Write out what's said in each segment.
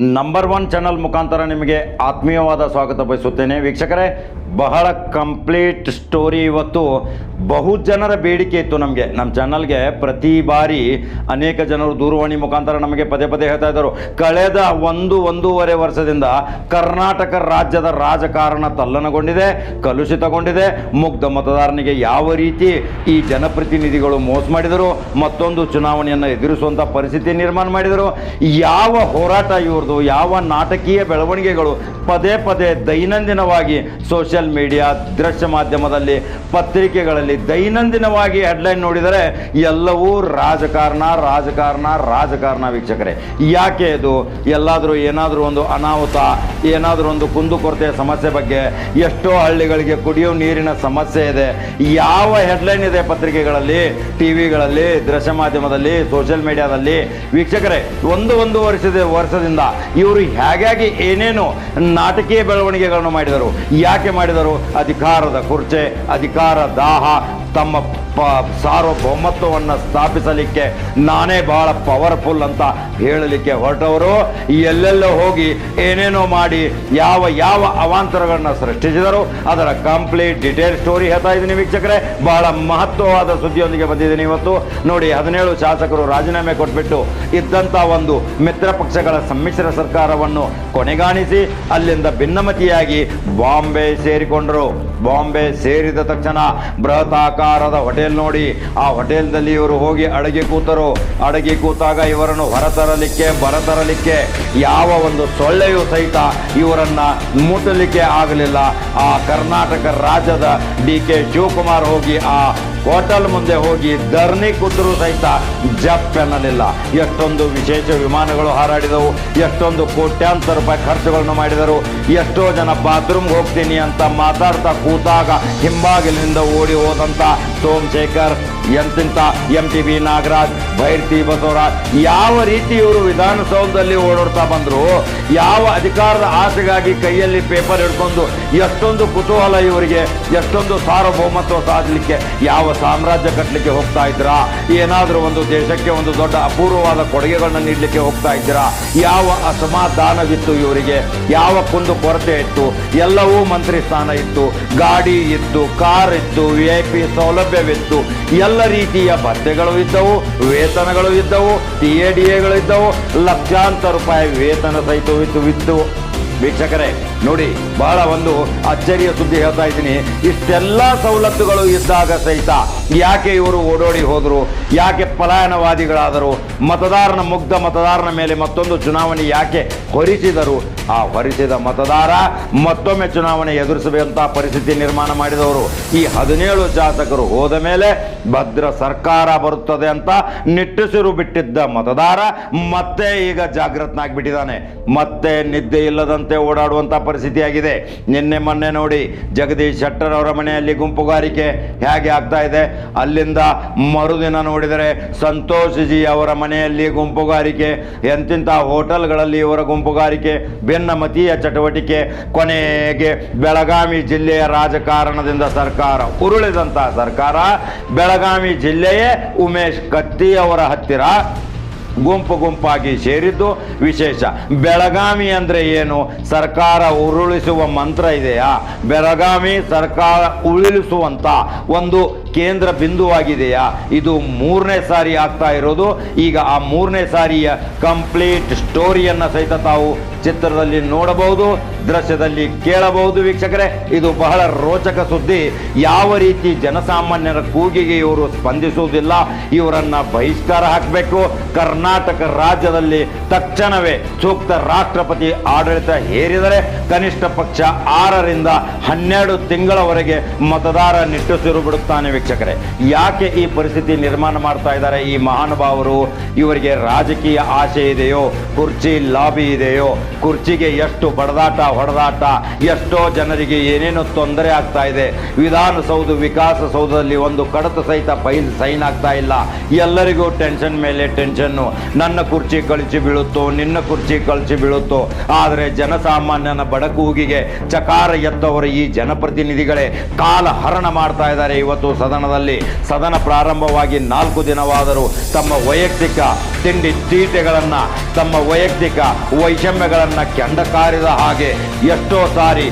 Number one channel ಮುಖಾಂತರ ನಿಮಗೆ ಆತ್ಮೀಯವಾದ ಸ್ವಾಗತ ಬಯಸುತ್ತೇನೆ. ವೀಕ್ಷಕರೇ ಬಹಳ ಕಂಪ್ಲೀಟ್ ಸ್ಟೋರಿ ಇವತ್ತು ಬಹು ಜನರ ಬೇಡಿಕೆ ಇತ್ತು ನಮಗೆ. ನಮ್ಮ ಚಾನಲ್ಗೆ ಪ್ರತಿ ಬಾರಿ ಅನೇಕ ಜನರು ದೂರವಾಣಿ ಮುಖಾಂತರ ನಮಗೆ ಪದೇ ಪದೇ ಹೇಳ್ತಾ ಇದ್ದರು. ಕಳೆದ ಒಂದು, ಒಂದೂವರೆ ವರ್ಷದಿಂದ ಕರ್ನಾಟಕ ರಾಜ್ಯದ ರಾಜಕಾರಣ ತಲ್ಲಣಗೊಂಡಿದೆ ಕಲುಷಿತಗೊಂಡಿದೆ. ಮುಗ್ಧ ಮತದಾರನಿಗೆ ಯಾವ ರೀತಿ ಈ ಜನಪ್ರತಿನಿಧಿಗಳು ಮೋಸ ಮಾಡಿದರು, ಮತ್ತೊಂದು ಚುನಾವಣೆಯನ್ನು ಎದುರಿಸುವಂಥ ಪರಿಸ್ಥಿತಿ ನಿರ್ಮಾಣ ಮಾಡಿದರು. ಯಾವ ಹೋರಾಟ ಇವ್ರದ್ದು ಯಾವ ನಾಟಕೀಯ ಬೆಳವಣಿಗೆಗಳು ಪದೇ ಪದೇ ದೈನಂದಿನವಾಗಿ ಸೋಷಿಯಲ್ ಮೀಡಿಯಾ ದೃಶ್ಯ ಮಾಧ್ಯಮದಲ್ಲಿ, ಪತ್ರಿಕೆಗಳಲ್ಲಿ ದೈನಂದಿನವಾಗಿ ಹೆಡ್ಲೈನ್ ನೋಡಿದರೆ ಎಲ್ಲವೂ ರಾಜಕಾರಣ ರಾಜಕಾರಣ ರಾಜಕಾರಣ ವೀಕ್ಷಕರೇ. ಯಾಕೆ ಇದು? ಎಲ್ಲಾದರೂ ಏನಾದರೂ ಒಂದು ಅನಾಹುತ, ಏನಾದರೂ ಒಂದು ಕುಂದುಕೊರತೆಯ ಸಮಸ್ಯೆ ಬಗ್ಗೆ ಎಷ್ಟೋ ಹಳ್ಳಿಗಳಿಗೆ ಕುಡಿಯೋ ನೀರಿನ ಸಮಸ್ಯೆ ಇದೆ. ಯಾವ ಹೆಡ್ಲೈನ್ ಇದೆ ಪತ್ರಿಕೆಗಳಲ್ಲಿ ಟಿ ವಿಗಳಲ್ಲಿ ದೃಶ್ಯ ಮಾಧ್ಯಮದಲ್ಲಿ ಸೋಷಿಯಲ್ ಮೀಡಿಯಾದಲ್ಲಿ? ವೀಕ್ಷಕರೇ, ಒಂದು ಒಂದು ವರ್ಷದ, ವರ್ಷದಿಂದ ಇವರು ಹೇಗಾಗಿ ಏನೇನು ನಾಟಕೀಯ ಬೆಳವಣಿಗೆಗಳನ್ನು ಮಾಡಿದರು? ಯಾಕೆ ಮಾಡಿದರು? ಅಧಿಕಾರದ ಕುರ್ಚೆ ಅಧಿಕಾರ ದಾಹ are ತಮ್ಮ ಪ ಸಾರ್ವಭೌಮತ್ವವನ್ನು ಸ್ಥಾಪಿಸಲಿಕ್ಕೆ ನಾನೇ ಬಹಳ ಪವರ್ಫುಲ್ ಅಂತ ಹೇಳಲಿಕ್ಕೆ ಹೊರಟವರು. ಎಲ್ಲೆಲ್ಲೋ ಹೋಗಿ ಏನೇನೋ ಮಾಡಿ ಯಾವ ಯಾವ ಅವಾಂತರಗಳನ್ನು ಸೃಷ್ಟಿಸಿದರು, ಅದರ ಕಂಪ್ಲೀಟ್ ಡಿಟೇಲ್ ಸ್ಟೋರಿ ಹೇಳ್ತಾ ಇದ್ದೀನಿ ವೀಕ್ಷಕರೇ. ಬಹಳ ಮಹತ್ವವಾದ ಸುದ್ದಿಯೊಂದಿಗೆ ಬಂದಿದ್ದೀನಿ ಇವತ್ತು. ನೋಡಿ, ಹದಿನೇಳು ಶಾಸಕರು ರಾಜೀನಾಮೆ ಕೊಟ್ಬಿಟ್ಟು ಇದ್ದಂಥ ಒಂದು ಮಿತ್ರ ಪಕ್ಷಗಳ ಸಮ್ಮಿಶ್ರ ಸರ್ಕಾರವನ್ನು ಕೊನೆಗಾಣಿಸಿ ಅಲ್ಲಿಂದ ಭಿನ್ನಮತಿಯಾಗಿ ಬಾಂಬೆ ಸೇರಿಕೊಂಡರು. ಬಾಂಬೆ ಸೇರಿದ ತಕ್ಷಣ ಬೃಹತಾಕಾರದ ಹೋಟೆಲ್ ನೋಡಿ, ಆ ಹೋಟೆಲ್ದಲ್ಲಿ ಇವರು ಹೋಗಿ ಅಡಗಿ ಕೂತರು. ಅಡಗಿ ಕೂತಾಗ ಇವರನ್ನು ಹೊರತರಲಿಕ್ಕೆ ಬರತರಲಿಕ್ಕೆ ಯಾವ ಒಂದು ಸೊಳ್ಳೆಯೂ ಸಹಿತ ಇವರನ್ನ ಮುಟ್ಟಲಿಕ್ಕೆ ಆಗಲಿಲ್ಲ. ಆ ಕರ್ನಾಟಕ ರಾಜ್ಯದ ಡಿ ಕೆ ಶಿವಕುಮಾರ್ ಹೋಗಿ, ಆ ಹೋಟೆಲ್ ಮುಂದೆ ಹೋಗಿ ಧರಣಿ ಕೂತರು ಸಹಿತ ಜಪ್ ಎನ್ನಲಿಲ್ಲ ಎಷ್ಟೊಂದು ವಿಶೇಷ ವಿಮಾನಗಳು ಹಾರಾಡಿದವು, ಎಷ್ಟೊಂದು ಕೋಟ್ಯಾಂತರ ರೂಪಾಯಿ ಖರ್ಚುಗಳನ್ನು ಮಾಡಿದರು. ಎಷ್ಟೋ ಜನ ಬಾತ್ರೂಮ್ಗೆ ಹೋಗ್ತೀನಿ ಅಂತ ಮಾತಾಡ್ತಾ ಕೂತಾಗ ಹಿಂಬಾಗಿಲಿನಿಂದ ಓಡಿ ಹೋದಂಥ Somashekar ಎಂತಿಂತ M T B Nagaraj Byrathi Basavaraj, ಯಾವ ರೀತಿ ಇವರು ವಿಧಾನಸೌಧದಲ್ಲಿ ಓಡಾಡ್ತಾ ಬಂದ್ರು, ಯಾವ ಅಧಿಕಾರದ ಆಸೆಗಾಗಿ ಕೈಯಲ್ಲಿ ಪೇಪರ್ ಹಿಡ್ಕೊಂಡು ಎಷ್ಟೊಂದು ಕುತೂಹಲ ಇವರಿಗೆ, ಎಷ್ಟೊಂದು ಸಾರ್ವಭೌಮತ್ವ ಸಾಧಲಿಕ್ಕೆ, ಯಾವ ಸಾಮ್ರಾಜ್ಯ ಕಟ್ಟಲಿಕ್ಕೆ ಹೋಗ್ತಾ ಇದ್ದೀರಾ, ಏನಾದರೂ ಒಂದು ದೇಶಕ್ಕೆ ಒಂದು ದೊಡ್ಡ ಅಪೂರ್ವವಾದ ಕೊಡುಗೆಗಳನ್ನ ನೀಡಲಿಕ್ಕೆ ಹೋಗ್ತಾ ಇದ್ದೀರಾ, ಯಾವ ಅಸಮಾಧಾನವಿತ್ತು ಇವರಿಗೆ, ಯಾವ ಕುಂದು ಕೊರತೆ ಇತ್ತು, ಎಲ್ಲವೂ ಮಂತ್ರಿ ಸ್ಥಾನ ಇತ್ತು, ಗಾಡಿ ಇತ್ತು, ಕಾರ್ ಇತ್ತು, ವಿ ಐ ಪಿ ಸೌಲಭ್ಯವಿತ್ತು. ಎಲ್ಲ ರೀತಿಯ ಭತ್ಯೆಗಳು ಇದ್ದವು, ವೇತನಗಳು ಇದ್ದವು ಟಿ ಎ ಡಿ ಎಗಳು ಇದ್ದವು, ಲಕ್ಷಾಂತರ ರೂಪಾಯಿ ವೇತನ ಸಹಿತವಿತ್ತು ಇತ್ತು ವೀಕ್ಷಕರೇ ನೋಡಿ ಬಹಳ ಒಂದು ಅಚ್ಚರಿಯ ಸುದ್ದಿ ಹೇಳ್ತಾ ಇದ್ದೀನಿ. ಇಷ್ಟೆಲ್ಲ ಸವಲತ್ತುಗಳು ಇದ್ದಾಗ ಸಹಿತ ಯಾಕೆ ಇವರು ಓಡೋಡಿ ಹೋದರು, ಯಾಕೆ ಪಲಾಯನವಾದಿಗಳಾದರು, ಮತದಾರನ ಮುಗ್ಧ ಮತದಾರನ ಮೇಲೆ ಮತ್ತೊಂದು ಚುನಾವಣೆ ಯಾಕೆ ಹೊರಿಸಿದರು? ಆ ಹೊರಿಸಿದ ಮತದಾರ ಮತ್ತೊಮ್ಮೆ ಚುನಾವಣೆ ಎದುರಿಸಬೇಕಂತ ಪರಿಸ್ಥಿತಿ ನಿರ್ಮಾಣ ಮಾಡಿದವರು. ಈ ಹದಿನೇಳು ಶಾಸಕರು ಹೋದ ಮೇಲೆ ಭದ್ರ ಸರ್ಕಾರ ಬರುತ್ತದೆ ಅಂತ ನಿಟ್ಟುಸಿರು ಬಿಟ್ಟಿದ್ದ ಮತದಾರ ಮತ್ತೆ ಈಗ ಜಾಗೃತನಾಗ್ಬಿಟ್ಟಿದ್ದಾನೆ. ಮತ್ತೆ ನಿದ್ದೆ ಇಲ್ಲದಂತೆ ಓಡಾಡುವಂತ ಪರಿಸ್ಥಿತಿ ಆಗಿದೆ ನಿನ್ನೆ ಮೊನ್ನೆ ನೋಡಿ ಜಗದೀಶ್ ಶೆಟ್ಟರ್ ಅವರ ಮನೆಯಲ್ಲಿ ಗುಂಪುಗಾರಿಕೆ ಹೇಗೆ ಆಗ್ತಾ ಇದೆ. ಅಲ್ಲಿಂದ ಮರುದಿನ ನೋಡಿದರೆ ಸಂತೋಷ್ ಜಿ ಅವರ ಮನೆಯಲ್ಲಿ ಗುಂಪುಗಾರಿಕೆ, ಎಂತಿಂಥ ಹೋಟೆಲ್ಗಳಲ್ಲಿ ಇವರ ಗುಂಪುಗಾರಿಕೆ, ಭಿನ್ನಮತೀಯ ಚಟುವಟಿಕೆ, ಕೊನೆಗೆ ಬೆಳಗಾವಿ ಜಿಲ್ಲೆಯ ರಾಜಕಾರಣದಿಂದ ಸರ್ಕಾರ ಉರುಳಿದಂತಹ ಸರ್ಕಾರ, ಬೆಳಗಾವಿ ಜಿಲ್ಲೆಯೇ ಉಮೇಶ್ ಕತ್ತಿ ಅವರ ಹತ್ತಿರ ಗುಂಪು ಗುಂಪಾಗಿ ಸೇರಿದ್ದು ವಿಶೇಷ. ಬೆಳಗಾವಿ ಅಂದರೆ ಏನು? ಸರ್ಕಾರ ಉರುಳಿಸುವ ಮಂತ್ರ ಇದೆಯಾ? ಬೆಳಗಾವಿ ಸರ್ಕಾರ ಉರುಳಿಸುವಂಥ ಒಂದು ಕೇಂದ್ರ ಬಿಂದುವಾಗಿದೆಯಾ? ಇದು ಮೂರನೇ ಸಾರಿ ಆಗ್ತಾ ಇರೋದು. ಈಗ ಆ ಮೂರನೇ ಸಾರಿಯ ಕಂಪ್ಲೀಟ್ ಸ್ಟೋರಿಯನ್ನು ಸಹಿತ ತಾವು ಚಿತ್ರದಲ್ಲಿ ನೋಡಬಹುದು, ದೃಶ್ಯದಲ್ಲಿ ಕೇಳಬಹುದು ವೀಕ್ಷಕರೇ. ಇದು ಬಹಳ ರೋಚಕ ಸುದ್ದಿ. ಯಾವ ರೀತಿ ಜನಸಾಮಾನ್ಯರ ಕೂಗಿಗೆ ಇವರು ಸ್ಪಂದಿಸುವುದಿಲ್ಲ, ಇವರನ್ನ ಬಹಿಷ್ಕಾರ ಹಾಕಬೇಕು. ಕರ್ನಾಟಕ ರಾಜ್ಯದಲ್ಲಿ ತಕ್ಷಣವೇ ಸೂಕ್ತ ರಾಷ್ಟ್ರಪತಿ ಆಡಳಿತ ಹೇರಿದರೆ ಕನಿಷ್ಠ ಪಕ್ಷ ಆರರಿಂದ ಹನ್ನೆರಡು ತಿಂಗಳವರೆಗೆ ಮತದಾರ ನಿಟ್ಟುಸಿರು ಬಿಡುತ್ತಾನೆ ವೀಕ್ಷಕರೇ, ಯಾಕೆ ಈ ಪರಿಸ್ಥಿತಿ ನಿರ್ಮಾಣ ಮಾಡ್ತಾ ಇದ್ದಾರೆ? ಈ ಮಹಾನುಭಾವರು ಇವರಿಗೆ ರಾಜಕೀಯ ಆಸೆ ಇದೆಯೋ? ಕುರ್ಚಿ ಲಾಬಿ ಇದೆಯೋ? ಕುರ್ಚಿಗೆ ಎಷ್ಟು ಬಡದಾಟ, ಹೊಡೆದಾಟ, ಎಷ್ಟೋ ಜನರಿಗೆ ಏನೇನು ತೊಂದರೆ ಆಗ್ತಾ ಇದೆ. ವಿಧಾನಸೌಧ, ವಿಕಾಸಸೌಧದಲ್ಲಿ ಒಂದು ಕಡತ ಸಹಿತ ಫೈಲ್ ಸೈನ್ ಆಗ್ತಾ ಇಲ್ಲ. ಎಲ್ಲರಿಗೂ ಟೆನ್ಷನ್ ಮೇಲೆ ಟೆನ್ಷನ್ನು. ನನ್ನ ಕುರ್ಚಿ ಕಳಚಿ ಬೀಳುತ್ತೋ? ನಿನ್ನ ಕುರ್ಚಿ ಕಳಚಿ ಬೀಳುತ್ತೋ? ಆದರೆ ಜನಸಾಮಾನ್ಯನ ಬಡಕೂಗಿಗೆ ಚಕಾರ ಎತ್ತವರು ಈ ಜನಪ್ರತಿನಿಧಿಗಳೇ ಕಾಲ ಹರಣ ಮಾಡ್ತಾ ಇದ್ದಾರೆ ಇವತ್ತು ಸದಾ. ಸದನದಲ್ಲಿ ಸದನ ಪ್ರಾರಂಭವಾಗಿ ನಾಲ್ಕು ದಿನವಾದರೂ ತಮ್ಮ ವೈಯಕ್ತಿಕ ತಿಂಡಿ ತೀಟೆಗಳನ್ನು ತಮ್ಮ ವೈಯಕ್ತಿಕ ವೈಷಮ್ಯಗಳನ್ನು ಕೆಂಡಕಾರಿದ ಹಾಗೆ ಎಷ್ಟೋ ಸಾರಿ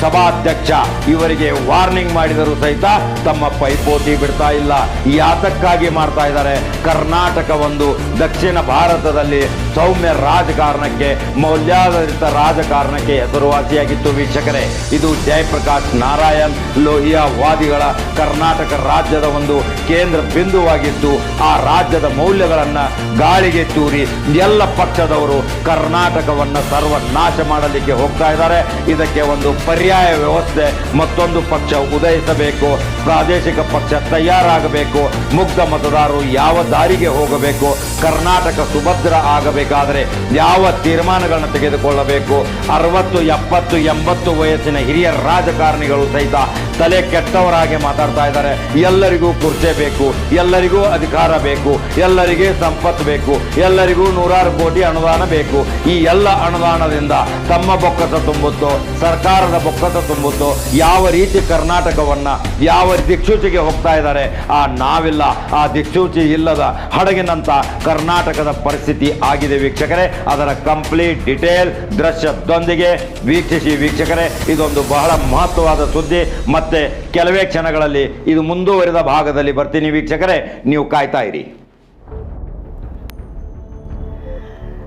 ಸಭಾಧ್ಯಕ್ಷ ಇವರಿಗೆ ವಾರ್ನಿಂಗ್ ಮಾಡಿದರೂ ಸಹಿತ ತಮ್ಮ ಪೈಪೋಟಿ ಬಿಡ್ತಾ ಇಲ್ಲ. ಯಾತಕ್ಕಾಗಿ ಮಾಡ್ತಾ ಇದ್ದಾರೆ? ಕರ್ನಾಟಕ ಒಂದು ದಕ್ಷಿಣ ಭಾರತದಲ್ಲಿ ಸೌಮ್ಯ ರಾಜಕಾರಣಕ್ಕೆ, ಮೌಲ್ಯಾಧಾರಿತ ರಾಜಕಾರಣಕ್ಕೆ ಹೆಸರುವಾಸಿಯಾಗಿತ್ತು ವೀಕ್ಷಕರೇ. ಇದು ಜಯಪ್ರಕಾಶ್ ನಾರಾಯಣ್ ಲೋಹಿಯಾ ವಾದಿಗಳ ಕರ್ನಾಟಕ ರಾಜ್ಯದ ಒಂದು ಕೇಂದ್ರ ಬಿಂದುವಾಗಿತ್ತು ಆ ರಾಜ್ಯದ ಮೌಲ್ಯಗಳನ್ನು ಗಾಳಿಗೆ ತೂರಿ ಎಲ್ಲ ಪಕ್ಷದವರು ಕರ್ನಾಟಕವನ್ನು ಸರ್ವನಾಶ ಮಾಡಲಿಕ್ಕೆ ಹೋಗ್ತಾ ಇದ್ದಾರೆ. ಇದಕ್ಕೆ ಒಂದು ಪರ್ಯಾಯ ವ್ಯವಸ್ಥೆ ಮತ್ತೊಂದು ಪಕ್ಷ ಉದಯಿಸಬೇಕು, ಪ್ರಾದೇಶಿಕ ಪಕ್ಷ ತಯಾರಾಗಬೇಕು, ಮುಗ್ಧ ಮತದಾರರು ಯಾವ ದಾರಿಗೆ ಹೋಗಬೇಕು, ಕರ್ನಾಟಕ ಸುಭದ್ರ ಆಗಬೇಕಾದರೆ ಯಾವ ತೀರ್ಮಾನಗಳನ್ನು ತೆಗೆದುಕೊಳ್ಳಬೇಕು? ಅರವತ್ತು, ಎಪ್ಪತ್ತು, ಎಂಬತ್ತು ವಯಸ್ಸಿನ ಹಿರಿಯ ರಾಜಕಾರಣಿಗಳು ಸಹಿತ ತಲೆ ಕೆಟ್ಟವರಾಗಿ ಮಾತಾಡ್ತಾ ಇದ್ದಾರೆ. ಎಲ್ಲರಿಗೂ ಕುರ್ಚೆ ಬೇಕು, ಎಲ್ಲರಿಗೂ ಅಧಿಕಾರ ಬೇಕು, ಎಲ್ಲರಿಗೆ ಸಂಪತ್ತು ಬೇಕು, ಎಲ್ಲರಿಗೂ ನೂರಾರು ಕೋಟಿ ಅನುದಾನ ಬೇಕು. ಈ ಎಲ್ಲ ಅನುದಾನದಿಂದ ತಮ್ಮ ಬೊಕ್ಕಸ ತುಂಬುತ್ತೋ, ಸರ್ಕಾರದ ಬೊಕ್ಕಸ ತುಂಬುತ್ತೋ, ಯಾವ ರೀತಿ ಕರ್ನಾಟಕವನ್ನ, ಯಾವ ದಿಕ್ಸೂಚಿಗೆ ಹೋಗ್ತಾ ಇದ್ದಾರೆ, ಆ ನಾವಿಲ್ಲ, ಆ ದಿಕ್ಸೂಚಿ ಇಲ್ಲದ ಹಡಗಿನಂತ ಕರ್ನಾಟಕದ ಪರಿಸ್ಥಿತಿ ಆಗಿದೆ. ವೀಕ್ಷಕರೇ. ಅದರ ಕಂಪ್ಲೀಟ್ ಡಿಟೇಲ್ ದೃಶ್ಯದೊಂದಿಗೆ ವೀಕ್ಷಿಸಿ ವೀಕ್ಷಕರೇ. ಇದೊಂದು ಬಹಳ ಮಹತ್ವವಾದ ಸುದ್ದಿ. ಮತ್ತೆ ಕೆಲವೇ ಕ್ಷಣಗಳಲ್ಲಿ ಇದು ಮುಂದುವರಿದ ಭಾಗದಲ್ಲಿ ಬರ್ತೀನಿ ವೀಕ್ಷಕರೇ. ನೀವು ಕಾಯ್ತಾ ಇರಿ.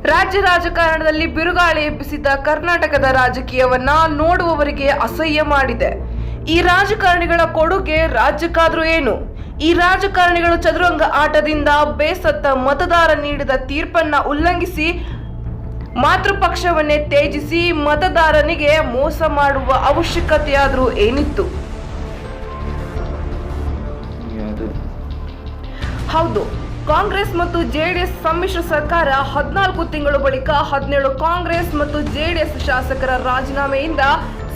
ರಾಜ್ಯ ರಾಜಕಾರಣದಲ್ಲಿ ಬಿರುಗಾಳಿ ಎಬ್ಬಿಸಿದ ಕರ್ನಾಟಕದ ರಾಜಕೀಯವನ್ನ ನೋಡುವವರಿಗೆ ಅಸಹ್ಯ ಮಾಡಿದೆ. ಈ ರಾಜಕಾರಣಿಗಳ ಕೊಡುಗೆ ರಾಜ್ಯಕ್ಕಾದ್ರೂ ಏನು? ಈ ರಾಜಕಾರಣಿಗಳು ಚದುರಂಗ ಆಟದಿಂದ ಬೇಸತ್ತ ಮತದಾರ ನೀಡಿದ ತೀರ್ಪನ್ನ ಉಲ್ಲಂಘಿಸಿ ಮಾತೃಪಕ್ಷವನ್ನೇ ತ್ಯಜಿಸಿ ಮತದಾರನಿಗೆ ಮೋಸ ಮಾಡುವ ಅವಶ್ಯಕತೆಯಾದರೂ ಏನಿತ್ತು? ಹೌದು. ಕಾಂಗ್ರೆಸ್ ಮತ್ತು ಜೆಡಿಎಸ್ ಸಮ್ಮಿಶ್ರ ಸರ್ಕಾರ ಹದಿನಾಲ್ಕು ತಿಂಗಳು ಬಳಿಕ ಹದಿನೇಳು ಕಾಂಗ್ರೆಸ್ ಮತ್ತು ಜೆಡಿಎಸ್ ಶಾಸಕರ ರಾಜೀನಾಮೆಯಿಂದ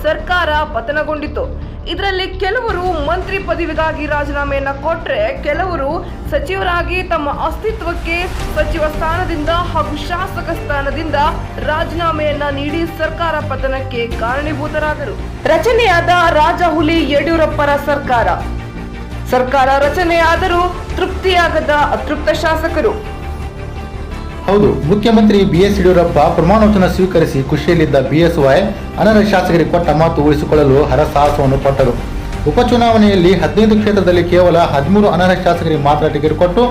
ಸರ್ಕಾರ ಪತನಗೊಂಡಿತು. ಇದರಲ್ಲಿ ಕೆಲವರು ಮಂತ್ರಿ ಪದವಿಗಾಗಿ ರಾಜೀನಾಮೆಯನ್ನು ಕೊಟ್ಟರೆ ಕೆಲವರು ಸಚಿವರಾಗಿ ತಮ್ಮ ಅಸ್ತಿತ್ವಕ್ಕೆ ಸಚಿವ ಸ್ಥಾನದಿಂದ ಹಾಗೂ ಶಾಸಕ ಸ್ಥಾನದಿಂದ ರಾಜೀನಾಮೆಯನ್ನ ನೀಡಿ ಸರ್ಕಾರ ಪತನಕ್ಕೆ ಕಾರಣೀಭೂತರಾದರು. ರಚನೆಯಾದ ರಾಜಹುಲಿ ಯಡಿಯೂರಪ್ಪರ ಸರ್ಕಾರ. ಸರ್ಕಾರ ರಚನೆಯಾದರೂ ತೃಪ್ತಿಯಾಗದ ಅತೃಪ್ತ ಶಾಸಕರು. ಹೌದು, ಮುಖ್ಯಮಂತ್ರಿ ಬಿ ಎಸ್ ಯಡಿಯೂರಪ್ಪ ಪ್ರಮಾಣವಚನ ಸ್ವೀಕರಿಸಿ ಖುಷಿಯಲ್ಲಿದ್ದ ಬಿಎಸ್ವೈ ಅನರ್ಹ ಶಾಸಕರಿಗೆ ಕೊಟ್ಟ ಮಾತು ಉಳಿಸಿಕೊಳ್ಳಲು ಹರಸಾಹಸವನ್ನು ಪಟ್ಟರು. ಉಪಚುನಾವಣೆಯಲ್ಲಿ ಹದಿನೈದು ಕ್ಷೇತ್ರದಲ್ಲಿ ಕೇವಲ ಹದಿಮೂರು ಅನರ್ಹ ಶಾಸಕರಿಗೆ ಮಾತ್ರ ಟಿಕೆಟ್ ಕೊಟ್ಟು,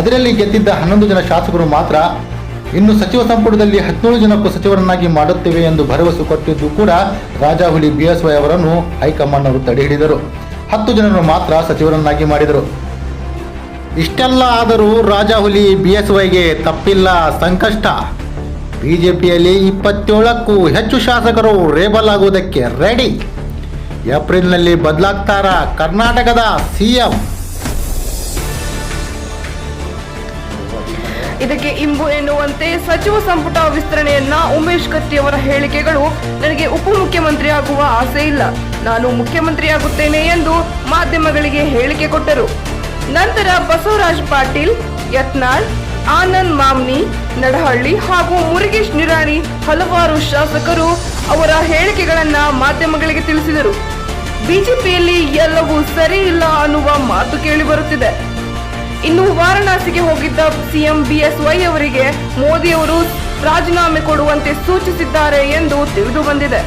ಅದರಲ್ಲಿ ಗೆದ್ದಿದ್ದ ಹನ್ನೊಂದು ಜನ ಶಾಸಕರು ಮಾತ್ರ ಇನ್ನು ಸಚಿವ ಸಂಪುಟದಲ್ಲಿ ಹದಿನೇಳು ಜನಕ್ಕೂ ಸಚಿವರನ್ನಾಗಿ ಮಾಡುತ್ತೇವೆ ಎಂದು ಭರವಸೆ ಕೊಟ್ಟಿದ್ದು ಕೂಡ ರಾಜಾಹುಲಿ ಬಿಎಸ್ವೈ ಅವರನ್ನು ಹೈಕಮಾಂಡ್ ಅವರು ತಡೆ ಹಿಡಿದರು. ಹತ್ತು ಜನರನ್ನು ಮಾತ್ರ ಸಚಿವರನ್ನಾಗಿ ಮಾಡಿದರು. ಇಷ್ಟೆಲ್ಲ ಆದರೂ ರಾಜಹುಲಿ ಬಿ ಎಸ್ ವೈಗೆ ತಪ್ಪಿಲ್ಲ ಸಂಕಷ್ಟ. ಬಿಜೆಪಿಯಲ್ಲಿ ಇಪ್ಪತ್ತೇಳಕ್ಕೂ ಹೆಚ್ಚು ಶಾಸಕರು ರೇಬಲ್ ಆಗುವುದಕ್ಕೆ ರೆಡಿ. ಏಪ್ರಿಲ್ನಲ್ಲಿ ಬದಲಾಗ್ತಾರ ಕರ್ನಾಟಕದ ಸಿಎಂ? ಇದಕ್ಕೆ ಇಂಬು ಎನ್ನುವಂತೆ ಸಚಿವ ಸಂಪುಟ ವಿಸ್ತರಣೆಯನ್ನ ಉಮೇಶ್ ಕತ್ತಿ ಅವರ ಹೇಳಿಕೆಗಳು ನನಗೆ ಉಪಮುಖ್ಯಮಂತ್ರಿ ಆಗುವ ಆಸೆ ಇಲ್ಲ. ನಾನು ಮುಖ್ಯಮಂತ್ರಿಯಾಗುತ್ತೇನೆ ಎಂದು ಮಾಧ್ಯಮಗಳಿಗೆ ಹೇಳಿಕೆ ಕೊಟ್ಟರು. ನಂತರ ಬಸವರಾಜ್ ಪಾಟೀಲ್, ಯತ್ನಾಳ್, ಆನಂದ್ ಮಾಮ್ನಿ, ನಡಹಳ್ಳಿ ಹಾಗೂ ಮುರುಗೇಶ್ ನಿರಾಣಿ ಹಲವಾರು ಶಾಸಕರು ಅವರ ಹೇಳಿಕೆಗಳನ್ನ ಮಾಧ್ಯಮಗಳಿಗೆ ತಿಳಿಸಿದರು. ಬಿಜೆಪಿಯಲ್ಲಿ ಎಲ್ಲವೂ ಸರಿ ಇಲ್ಲ ಅನ್ನುವ ಮಾತು ಕೇಳಿ ಬರುತ್ತಿದೆ. ಇನ್ನು ವಾರಣಾಸಿಗೆ ಹೋಗಿದ್ದ ಸಿಎಂ ಬಿಎಸ್ವೈ ಅವರಿಗೆ ಮೋದಿ ಅವರು ರಾಜೀನಾಮೆ ಕೊಡುವಂತೆ ಸೂಚಿಸಿದ್ದಾರೆ ಎಂದು ತಿಳಿದು ಬಂದಿದೆ.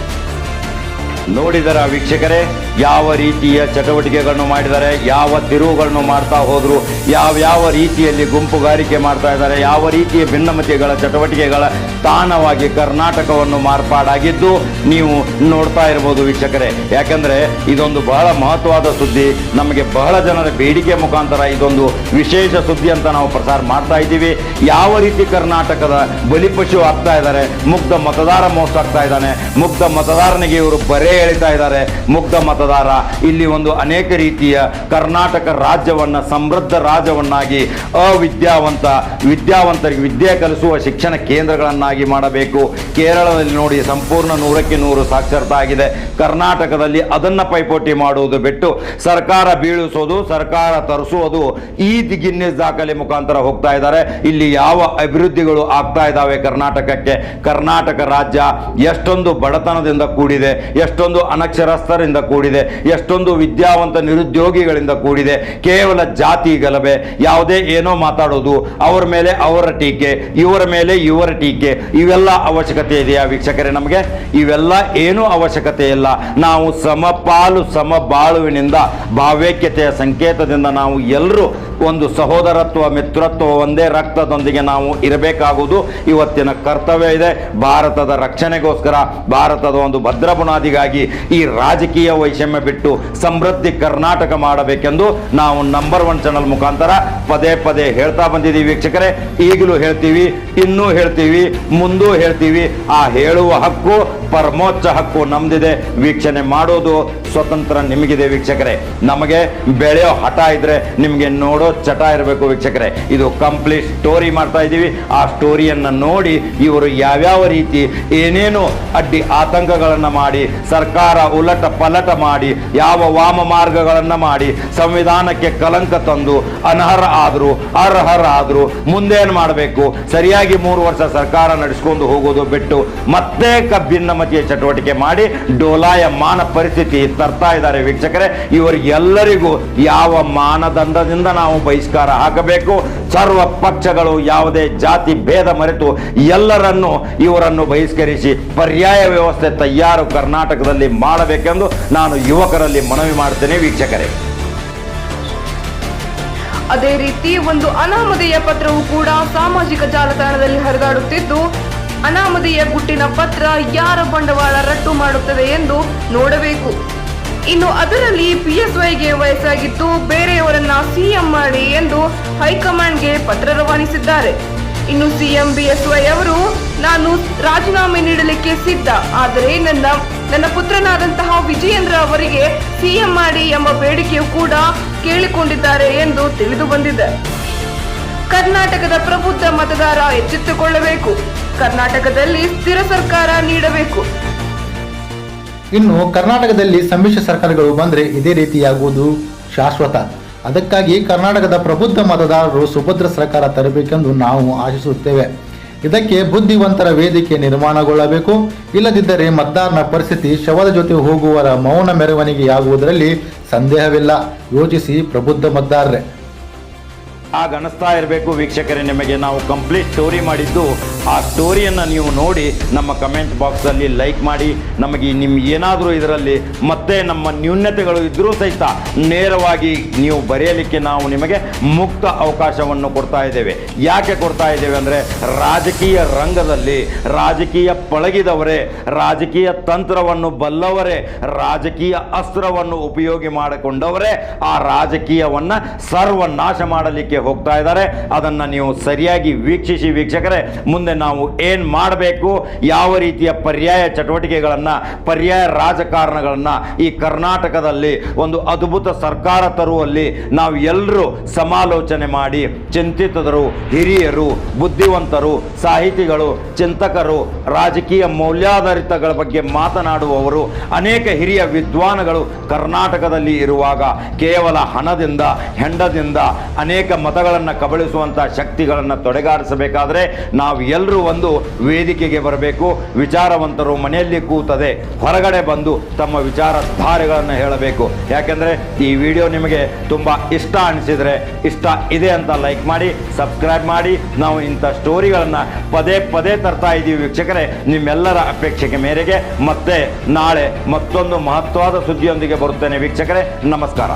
ನೋಡಿದರ ವೀಕ್ಷಕರೇ ಯಾವ ರೀತಿಯ ಚಟುವಟಿಕೆಗಳನ್ನು ಮಾಡಿದ್ದಾರೆ, ಯಾವ ತಿರುವುಗಳನ್ನು ಮಾಡ್ತಾ ಹೋದ್ರು, ಯಾವ ಯಾವ ರೀತಿಯಲ್ಲಿ ಗುಂಪುಗಾರಿಕೆ ಮಾಡ್ತಾ ಇದ್ದಾರೆ, ಯಾವ ರೀತಿಯ ಭಿನ್ನಮತಿಗಳ ಚಟುವಟಿಕೆಗಳ ತಾಣವಾಗಿ ಕರ್ನಾಟಕವನ್ನು ಮಾರ್ಪಾಡಾಗಿದ್ದು ನೀವು ನೋಡ್ತಾ ಇರ್ಬೋದು ವೀಕ್ಷಕರೇ. ಯಾಕಂದ್ರೆ ಇದೊಂದು ಬಹಳ ಮಹತ್ವವಾದ ಸುದ್ದಿ, ನಮಗೆ ಬಹಳ ಜನರ ಬೇಡಿಕೆ ಮುಖಾಂತರ ಇದೊಂದು ವಿಶೇಷ ಸುದ್ದಿ ಅಂತ ನಾವು ಪ್ರಸಾರ ಮಾಡ್ತಾ ಇದ್ದೀವಿ. ಯಾವ ರೀತಿ ಕರ್ನಾಟಕದ ಬಲಿಪಶು ಆಗ್ತಾ ಇದ್ದಾರೆ, ಮುಗ್ಧ ಮತದಾರ ಮೋಸ ಆಗ್ತಾ ಇದ್ದಾನೆ, ಮುಗ್ಧ ಮತದಾರನಿಗೆ ಇವರು ಬರೇ ಹೇಳ್ತಾ ಇದ್ದಾರೆ, ಮುಗ್ಧ ಇಲ್ಲಿ ಒಂದು ಅನೇಕ ರೀತಿಯ ಕರ್ನಾಟಕ ರಾಜ್ಯವನ್ನ, ಸಮೃದ್ಧ ರಾಜ್ಯವನ್ನಾಗಿ, ಅವಿದ್ಯಾವಂತ, ವಿದ್ಯಾವಂತರಿಗೆ ವಿದ್ಯೆ ಕಲಿಸುವ ಶಿಕ್ಷಣ ಕೇಂದ್ರಗಳನ್ನಾಗಿ ಮಾಡಬೇಕು. ಕೇರಳದಲ್ಲಿ ನೋಡಿ ಸಂಪೂರ್ಣ ನೂರಕ್ಕೆ ನೂರು ಸಾಕ್ಷರತೆ ಆಗಿದೆ. ಕರ್ನಾಟಕದಲ್ಲಿ ಅದನ್ನ ಪೈಪೋಟಿ ಮಾಡುವುದು ಬಿಟ್ಟು ಸರ್ಕಾರ ಬೀಳಿಸೋದು, ಸರ್ಕಾರ ತರಿಸುವುದು ಈ ಗಿನ್ನೆಸ್ ದಾಖಲೆ ಮುಖಾಂತರ ಹೋಗ್ತಾ ಇದ್ದಾರೆ. ಇಲ್ಲಿ ಯಾವ ಅಭಿವೃದ್ಧಿಗಳು ಆಗ್ತಾ ಇದ್ದಾವೆ ಕರ್ನಾಟಕಕ್ಕೆ? ಕರ್ನಾಟಕ ರಾಜ್ಯ ಎಷ್ಟೊಂದು ಬಡತನದಿಂದ ಕೂಡಿದೆ, ಎಷ್ಟೊಂದು ಅನಕ್ಷರಸ್ಥರಿಂದ ಕೂಡಿದೆ. ಕೂಡಿದೆ. ಎಷ್ಟೊಂದು ವಿದ್ಯಾವಂತ ನಿರುದ್ಯೋಗಿಗಳಿಂದ ಕೂಡಿದೆ. ಕೇವಲ ಜಾತಿ ಗಲಭೆ ಯಾವುದೇ ಏನೋ ಮಾತಾಡೋದು, ಅವರ ಮೇಲೆ ಅವರ ಟೀಕೆ, ಇವರ ಮೇಲೆ ಇವರ ಟೀಕೆ, ಇವೆಲ್ಲ ಅವಶ್ಯಕತೆ ಇದೆಯಾ ವೀಕ್ಷಕರೇ ನಮಗೆ? ಇವೆಲ್ಲ ಏನೂ ಅವಶ್ಯಕತೆ ಇಲ್ಲ. ನಾವು ಸಮಪಾಲು ಸಮಬಾಳುವಿನಿಂದ ಭಾವೈಕ್ಯತೆಯ ಸಂಕೇತದಿಂದ ನಾವು ಎಲ್ಲರೂ ಒಂದು ಸಹೋದರತ್ವ, ಮಿತ್ರತ್ವ ಒಂದೇ ರಕ್ತದೊಂದಿಗೆ ನಾವು ಇರಬೇಕಾಗುವುದು. ಇವತ್ತಿನ ಕರ್ತವ್ಯ ಇದೆ. ಭಾರತದ ರಕ್ಷಣೆಗೋಸ್ಕರ, ಭಾರತದ ಒಂದು ಭದ್ರ ಬುನಾದಿಗಾಗಿ ಈ ರಾಜಕೀಯ ವೈಷಮ್ಯ ಬಿಟ್ಟು ಸಮೃದ್ಧಿ ಕರ್ನಾಟಕ ಮಾಡಬೇಕೆಂದು ನಾವು ನಂಬರ್ ಒನ್ ಚಾನಲ್ ಮುಖಾಂತರ ಪದೇ ಪದೇ ಹೇಳ್ತಾ ಬಂದಿದ್ದೀವಿ ವೀಕ್ಷಕರೇ. ಈಗಲೂ ಹೇಳ್ತೀವಿ, ಇನ್ನೂ ಹೇಳ್ತೀವಿ, ಮುಂದೂ ಹೇಳ್ತೀವಿ. ಆ ಹೇಳುವ ಹಕ್ಕು, ಪರಮೋಚ್ಚ ಹಕ್ಕು ನಮ್ದಿದೆ. ವೀಕ್ಷಣೆ ಮಾಡೋದು ಸ್ವತಂತ್ರ ನಿಮಗಿದೆ ವೀಕ್ಷಕರೇ. ನಮಗೆ ಬೆಳೆಯೋ ಹಠ ಇದ್ರೆ ನಿಮಗೆ ನೋಡೋ ಚಟ ಇರಬೇಕು ವೀಕ್ಷಕರೇ. ಇದು ಕಂಪ್ಲೀಟ್ ಸ್ಟೋರಿ ಮಾಡ್ತಾ ಇದ್ದೀವಿ. ಆ ಸ್ಟೋರಿಯನ್ನು ನೋಡಿ ಇವರು ಯಾವ್ಯಾವ ರೀತಿ ಏನೇನು ಅಡ್ಡಿ ಆತಂಕಗಳನ್ನು ಮಾಡಿ, ಸರ್ಕಾರ ಉಲಟ ಪಲಟ ಮಾಡಿ, ಯಾವ ವಾಮ ಮಾರ್ಗಗಳನ್ನು ಮಾಡಿ, ಸಂವಿಧಾನಕ್ಕೆ ಕಲಂಕ ತಂದು ಅನರ್ಹ ಆದರು ಅರ್ಹರಾದರು ಮುಂದೇನು ಮಾಡಬೇಕು? ಸರಿಯಾಗಿ ಮೂರು ವರ್ಷ ಸರ್ಕಾರ ನಡೆಸ್ಕೊಂಡು ಹೋಗೋದು ಬಿಟ್ಟು ಮತ್ತೆ ಭಿನ್ನಮತಿಯ ಚಟುವಟಿಕೆ ಮಾಡಿ ಡೋಲಾಯ ಮಾನ ಪರಿಸ್ಥಿತಿ ತರ್ತಾ ಇದ್ದಾರೆ ವೀಕ್ಷಕರೇ. ಇವರಿಗೆಲ್ಲರಿಗೂ ಯಾವ ಮಾನದಂಡದಿಂದ ನಾವು ಬಹಿಷ್ಕಾರ ಹಾಕಬೇಕು ಸರ್ವ ಪಕ್ಷಗಳು ಯಾವುದೇ ಜಾತಿ ಭೇದ ಮರೆತು ಎಲ್ಲರನ್ನು ಇವರನ್ನು ಬಹಿಷ್ಕರಿಸಿ ಪರ್ಯಾಯ ವ್ಯವಸ್ಥೆ ತಯಾರು ಕರ್ನಾಟಕದಲ್ಲಿ ಮಾಡಬೇಕೆಂದು ನಾನು ಯುವಕರಲ್ಲಿ ಮನವಿ ಮಾಡ್ತೇನೆ ವೀಕ್ಷಕರೇ. ಅದೇ ರೀತಿ ಒಂದು ಅನಾಮಧೇಯ ಪತ್ರವು ಕೂಡ ಸಾಮಾಜಿಕ ಜಾಲತಾಣದಲ್ಲಿ ಹರಿದಾಡುತ್ತಿದ್ದು, ಅನಾಮಧೇಯ ಗುಟ್ಟಿನ ಪತ್ರ ಯಾರ ಬಂಡವಾಳ ರಟ್ಟು ಮಾಡುತ್ತದೆ ಎಂದು ನೋಡಬೇಕು. ಇನ್ನು ಅದರಲ್ಲಿ ಪಿಎಸ್ವೈಗೆ ವಯಸ್ಸಾಗಿದ್ದು ಬೇರೆಯವರನ್ನ ಸಿಎಂ ಮಾಡಿ ಎಂದು ಹೈಕಮಾಂಡ್ಗೆ ಪತ್ರ ರವಾನಿಸಿದ್ದಾರೆ. ಇನ್ನು ಸಿಎಂ ಬಿಎಸ್ವೈ ಅವರು, ನಾನು ರಾಜೀನಾಮೆ ನೀಡಲಿಕ್ಕೆ ಸಿದ್ಧ, ಆದರೆ ನನ್ನ ನನ್ನ ಪುತ್ರನಾದಂತಹ ವಿಜಯೇಂದ್ರ ಅವರಿಗೆ ಸಿಎಂ ಮಾಡಿ ಎಂಬ ಬೇಡಿಕೆಯು ಕೂಡ ಕೇಳಿಕೊಂಡಿದ್ದಾರೆ ಎಂದು ತಿಳಿದು ಬಂದಿದೆ. ಕರ್ನಾಟಕದ ಪ್ರಬುದ್ಧ ಮತದಾರ ಎಚ್ಚೆತ್ತುಕೊಳ್ಳಬೇಕು. ಕರ್ನಾಟಕದಲ್ಲಿ ಸ್ಥಿರ ಸರ್ಕಾರ ನೀಡಬೇಕು. ಇನ್ನು ಕರ್ನಾಟಕದಲ್ಲಿ ಸಮ್ಮಿಶ್ರ ಸರ್ಕಾರಗಳು ಬಂದರೆ ಇದೇ ರೀತಿಯಾಗುವುದು ಶಾಶ್ವತ. ಅದಕ್ಕಾಗಿ ಕರ್ನಾಟಕದ ಪ್ರಬುದ್ಧ ಮತದಾರರು ಸುಭದ್ರ ಸರ್ಕಾರ ತರಬೇಕೆಂದು ನಾವು ಆಶಿಸುತ್ತೇವೆ. ಇದಕ್ಕೆ ಬುದ್ಧಿವಂತರ ವೇದಿಕೆ ನಿರ್ಮಾಣಗೊಳ್ಳಬೇಕು. ಇಲ್ಲದಿದ್ದರೆ ಮತದಾರನ ಪರಿಸ್ಥಿತಿ ಶವದ ಜೊತೆ ಹೋಗುವರ ಮೌನ ಮೆರವಣಿಗೆಯಾಗುವುದರಲ್ಲಿ ಸಂದೇಹವಿಲ್ಲ. ಯೋಚಿಸಿ ಪ್ರಬುದ್ಧ ಮತದಾರರೇ. ಆಗ ಅನಿಸ್ತಾ ಇರಬೇಕು. ವೀಕ್ಷಕರೇ, ನಿಮಗೆ ನಾವು ಕಂಪ್ಲೀಟ್ ಸ್ಟೋರಿ ಮಾಡಿದ್ದು, ಆ ಸ್ಟೋರಿಯನ್ನು ನೀವು ನೋಡಿ ನಮ್ಮ ಕಮೆಂಟ್ ಬಾಕ್ಸಲ್ಲಿ ಲೈಕ್ ಮಾಡಿ. ನಮಗೆ ನಿಮ್ಮ ಏನಾದರೂ ಇದರಲ್ಲಿ ಮತ್ತೆ ನಮ್ಮ ನ್ಯೂನ್ಯತೆಗಳು ಇದ್ದರೂ ಸಹಿತ ನೇರವಾಗಿ ನೀವು ಬರೆಯಲಿಕ್ಕೆ ನಾವು ನಿಮಗೆ ಮುಕ್ತ ಅವಕಾಶವನ್ನು ಕೊಡ್ತಾ ಇದ್ದೇವೆ. ಯಾಕೆ ಕೊಡ್ತಾ ಇದ್ದೇವೆ ಅಂದರೆ, ರಾಜಕೀಯ ರಂಗದಲ್ಲಿ ರಾಜಕೀಯ ಪಳಗಿದವರೇ, ರಾಜಕೀಯ ತಂತ್ರವನ್ನು ಬಲ್ಲವರೇ, ರಾಜಕೀಯ ಅಸ್ತ್ರವನ್ನು ಉಪಯೋಗಿ ಮಾಡಿಕೊಂಡವರೇ, ಆ ರಾಜಕೀಯವನ್ನು ಸರ್ವನಾಶ ಹೋಗ್ತಾ ಇದ್ದಾರೆ. ಅದನ್ನು ನೀವು ಸರಿಯಾಗಿ ವೀಕ್ಷಿಸಿ ವೀಕ್ಷಕರೇ, ಮುಂದೆ ನಾವು ಏನು ಮಾಡಬೇಕು, ಯಾವ ರೀತಿಯ ಪರ್ಯಾಯ ಚಟುವಟಿಕೆಗಳನ್ನು, ಪರ್ಯಾಯ ರಾಜಕಾರಣಗಳನ್ನು ಈ ಕರ್ನಾಟಕದಲ್ಲಿ ಒಂದು ಅದ್ಭುತ ಸರ್ಕಾರ ತರುವಲ್ಲಿ ನಾವು ಎಲ್ಲರೂ ಸಮಾಲೋಚನೆ ಮಾಡಿ, ಚಿಂತಿತರು, ಹಿರಿಯರು, ಬುದ್ಧಿವಂತರು, ಸಾಹಿತಿಗಳು, ಚಿಂತಕರು, ರಾಜಕೀಯ ಮೌಲ್ಯಾಧಾರಿತಗಳ ಬಗ್ಗೆ ಮಾತನಾಡುವವರು, ಅನೇಕ ಹಿರಿಯ ವಿದ್ವಾನಗಳು ಕರ್ನಾಟಕದಲ್ಲಿ ಇರುವಾಗ ಕೇವಲ ಹಣದಿಂದ, ಹೆಂಡದಿಂದ ಅನೇಕ ಮತಗಳನ್ನು ಕಬಳಿಸುವಂಥ ಶಕ್ತಿಗಳನ್ನು ತೊಡೆಗಾರಿಸಬೇಕಾದ್ರೆ ನಾವು ಎಲ್ಲರೂ ಒಂದು ವೇದಿಕೆಗೆ ಬರಬೇಕು. ವಿಚಾರವಂತರು ಮನೆಯಲ್ಲಿ ಕೂತದೆ ಹೊರಗಡೆ ಬಂದು ತಮ್ಮ ವಿಚಾರಧಾರೆಗಳನ್ನು ಹೇಳಬೇಕು. ಯಾಕೆಂದರೆ ಈ ವಿಡಿಯೋ ನಿಮಗೆ ತುಂಬ ಇಷ್ಟ ಅನಿಸಿದರೆ ಇಷ್ಟ ಇದೆ ಅಂತ ಲೈಕ್ ಮಾಡಿ, ಸಬ್ಸ್ಕ್ರೈಬ್ ಮಾಡಿ. ನಾವು ಇಂಥ ಸ್ಟೋರಿಗಳನ್ನು ಪದೇ ಪದೇ ತರ್ತಾ ಇದ್ದೀವಿ ವೀಕ್ಷಕರೇ. ನಿಮ್ಮೆಲ್ಲರ ಅಪೇಕ್ಷೆಗೆ ಮೇರೆಗೆ ಮತ್ತೆ ನಾಳೆ ಮತ್ತೊಂದು ಮಹತ್ವದ ಸುದ್ದಿಯೊಂದಿಗೆ ಬರುತ್ತೇನೆ ವೀಕ್ಷಕರೇ. ನಮಸ್ಕಾರ.